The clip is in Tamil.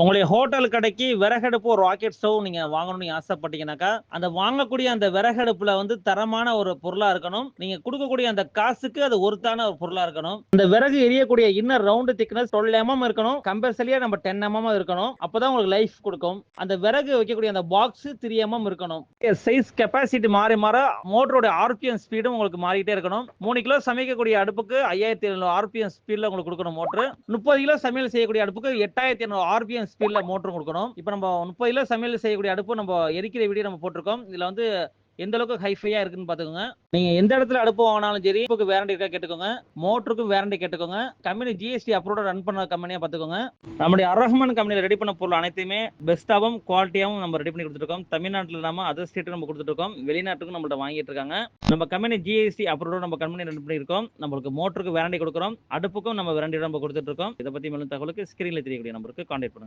உங்களுடைய ஹோட்டல் கடைக்கு விறகடுப்பு ஒரு ராக்கெட் ஸ்டவ் நீங்க வாங்கணும்னு நீங்க ஆசைப்பட்டீங்கன்னாக்கா அந்த வாங்கக்கூடிய அந்த விறகடுப்புல வந்து தரமான ஒரு பொருளா இருக்கணும். நீங்க கொடுக்கக்கூடிய அந்த காசுக்கு அது ஒருத்தான ஒரு பொருளா இருக்கணும். இந்த விறகு எரியக்கூடிய inner round thickness twelve MM இருக்கணும். கம்பல்சரியா நம்ம டென் எம்எம் இருக்கணும். அப்பதான் உங்களுக்கு லைஃப் கொடுக்கும். அந்த விறகு வைக்கக்கூடிய அந்த பாக்ஸ் த்ரீ எம்எம் இருக்கணும். சைஸ் கெப்பாசிட்டி மாறி மாற மோட்டரோட ஆர்பிஎம் ஸ்பீடும் உங்களுக்கு மாறிட்டே இருக்கணும். மூணு கிலோ சமைக்கக்கூடிய அடுப்புக்கு ஐயாயிரத்தி எழுநூறு ஆர்பிஎம் ஸ்பீட்ல உங்களுக்கு கொடுக்கணும் மோட்டர் முப்பது கிலோ சமையல் செய்யக்கூடிய அடுப்புக்கு எட்டாயிரத்தி ஐநூறு ஆர்பிஎம் ஸ்பீட்ல மோட்டர் கொடுக்கணும். இப்போ நம்ம முப்பது கிலோ சமையல் செய்யக்கூடிய அடுப்பு நம்ம எரிக்கிற வீடியோ நம்ம போட்டிருக்கோம். இதுல வந்து எந்த அளவுக்கு ஹைஃபையா இருக்குன்னு பாத்துக்கோங்க நீங்க எந்த இடத்துல அடுப்பு வாங்கினாலும் சரி அடுப்புக்கு வேரண்டி இருக்கா கேட்டுக்கோங்க. மோட்டருக்கும் வேரண்டி கேட்டுக்கோங்க. கம்பெனி ஜிஎஸ்டி அப்ரூவோட ரன் பண்ண கம்பெனியா பாத்துக்கோங்க நம்முடைய அரஹ்மான் கம்பெனியில் ரெடி பண்ண பொருள் அனைத்துமே பெஸ்ட்டாகவும் குவாலிட்டியாகவும் நம்ம ரெடி பண்ணி கொடுத்துருக்கோம் தமிழ்நாட்டில் இல்லாமல் அதர் ஸ்டேட் நம்ம கொடுத்துருக்கோம் வெளிநாட்டுக்கும் நம்மள்ட்ட வாங்கிட்டு இருக்காங்க. நம்ம கம்பெனி ஜிஎஸ்டி அப்ரூவோட நம்ம கம்பெனி ரெடி பண்ணியிருக்கோம். நம்மளுக்கு மோட்டருக்கு வேரண்டி கொடுக்குறோம். அடுப்புக்கும் நம்ம வேரண்டி நம்ம கொடுத்துட்டு இருக்கோம் இதை பத்தி மேலும் தகவலுக்கு ஸ்கிரீன்ல தெரியக்கூடிய நம்பருக்கு கான்டாக்ட் பண்ணுங்க.